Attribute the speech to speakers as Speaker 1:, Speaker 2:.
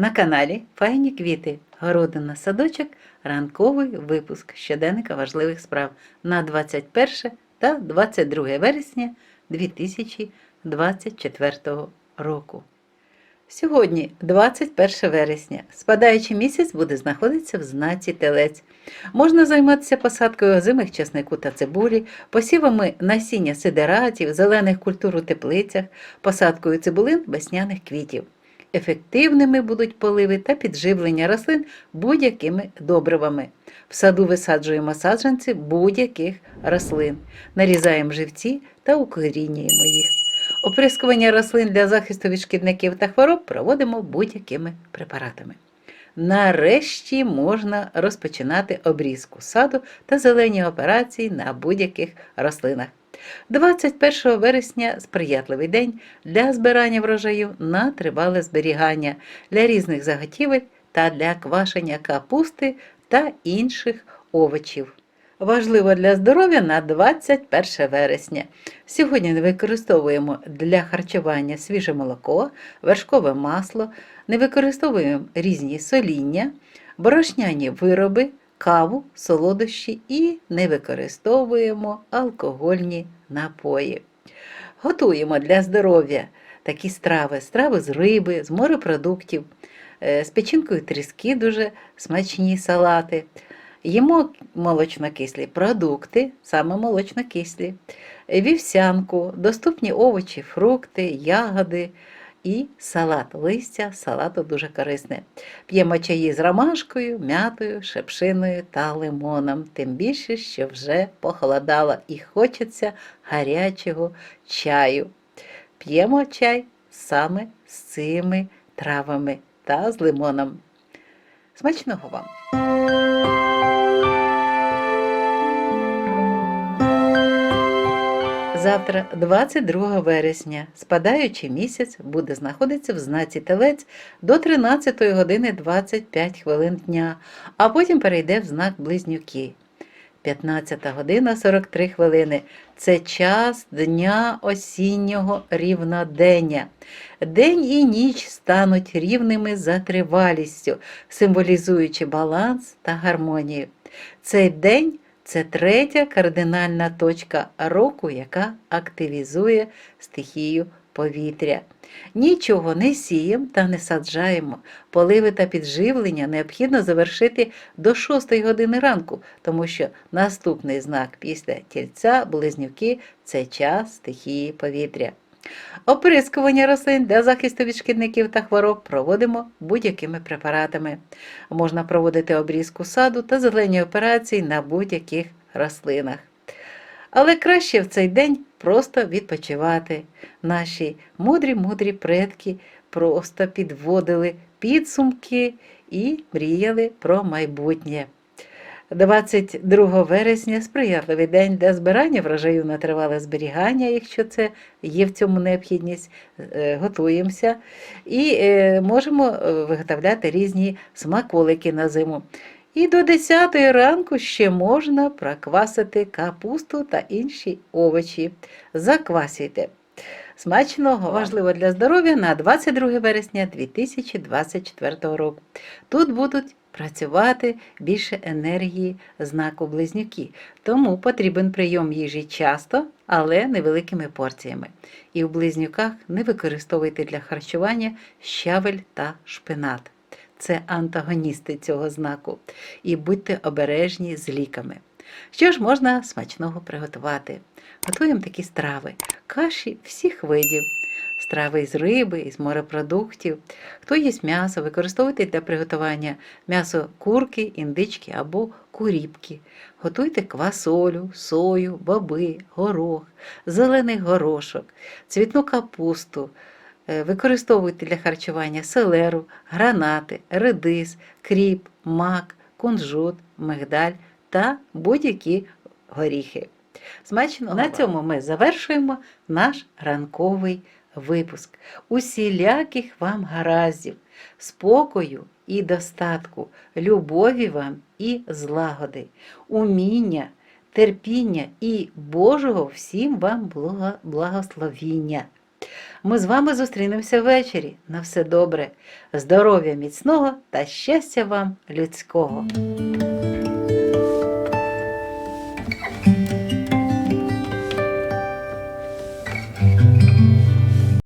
Speaker 1: На каналі Файні квіти, городина садочок, ранковий випуск щоденника важливих справ на 21 та 22 вересня 2024 року. Сьогодні, 21 вересня, спадаючий місяць буде знаходитися в знаці телець. Можна займатися посадкою озимих часнику та цибулі, посівами насіння сидератів, зелених культур у теплицях, посадкою цибулин весняних квітів. Ефективними будуть поливи та підживлення рослин будь-якими добривами. В саду висаджуємо саджанці будь-яких рослин, нарізаємо живці та укорінюємо їх. Оприскування рослин для захисту від шкідників та хвороб проводимо будь-якими препаратами. Нарешті можна розпочинати обрізку саду та зелені операції на будь-яких рослинах. 21 вересня сприятливий день для збирання врожаю на тривале зберігання для різних заготівель та для квашення капусти та інших овочів. Важливо для здоров'я на 21 вересня. Сьогодні не використовуємо для харчування свіже молоко, вершкове масло, не використовуємо різні соління, борошняні вироби, каву, солодощі і не використовуємо алкогольні напої. Готуємо для здоров'я такі страви, страви з риби, з морепродуктів, е, з печінкою тріски дуже смачні салати. Їмо молочнокислі продукти, саме молочнокислі, вівсянку, доступні овочі, фрукти, ягоди і салат. Листя салату дуже корисне. П'ємо чаї з ромашкою, м'ятою, шепшиною та лимоном, тим більше, що вже похолодало і хочеться гарячого чаю. П'ємо чай саме з цими травами та з лимоном. Смачного вам! Завтра, 22 вересня, спадаючий місяць буде знаходитися в знаці телець до 13 години 25 хвилин дня, а потім перейде в знак близнюки. 15 година 43 хвилини це час дня осіннього рівнодення. День і ніч стануть рівними за тривалістю, символізуючи баланс та гармонію. Цей день це третя кардинальна точка року, яка активізує стихію повітря. Нічого не сіємо та не саджаємо. Поливи та підживлення необхідно завершити до 6 години ранку, тому що наступний знак після тільця близнюки це час стихії повітря. Оприскування рослин для захисту від шкідників та хвороб проводимо будь-якими препаратами. Можна проводити обрізку саду та зелені операції на будь-яких рослинах. Але краще в цей день просто відпочивати. Наші мудрі-мудрі предки просто підводили підсумки і мріяли про майбутнє. 22 вересня сприятливий день для збирання врожаю на тривале зберігання, якщо це є в цьому необхідність, е, готуємося і е, можемо е, виготовляти різні смаколики на зиму. І до 10 ранку ще можна проквасити капусту та інші овочі. Заквасюйте. Смачного важливо для здоров'я на 22 вересня 2024 року. Тут будуть працювати більше енергії знаку близнюки, тому потрібен прийом їжі часто, але невеликими порціями. І в близнюках не використовуйте для харчування щавель та шпинат. Це антагоністи цього знаку. І будьте обережні з ліками. Що ж можна смачного приготувати? Готуємо такі страви, каші всіх видів, страви із риби, із морепродуктів. Хто їсть м'ясо, використовуйте для приготування м'ясо курки, індички або куріпки. Готуйте квасолю, сою, боби, горох, зелений горошок, цвітну капусту. Е, Використовуйте для харчування селеру, гранати, редис, кріп, мак, кунжут, мигдаль та будь-які горіхи. Смачно на цьому ми завершуємо наш ранковий випуск. Усіляких вам гараздів, спокою і достатку, любові вам і злагоди, уміння, терпіння і Божого всім вам благословіння. Ми з вами зустрінемося ввечері. На все добре, здоров'я міцного та щастя вам людського.